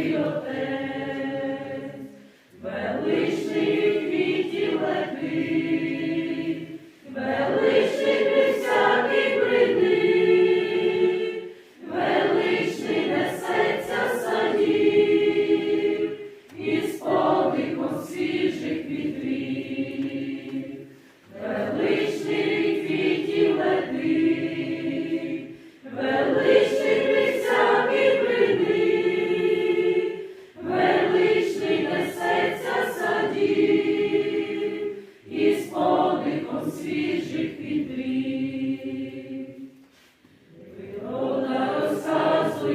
Filho teu.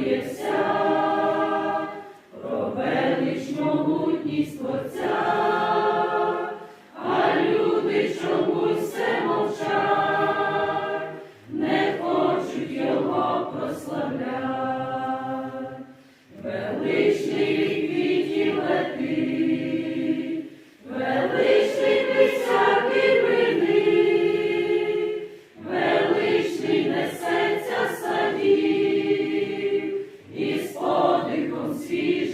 Вся. Про велич могутність Творця, see.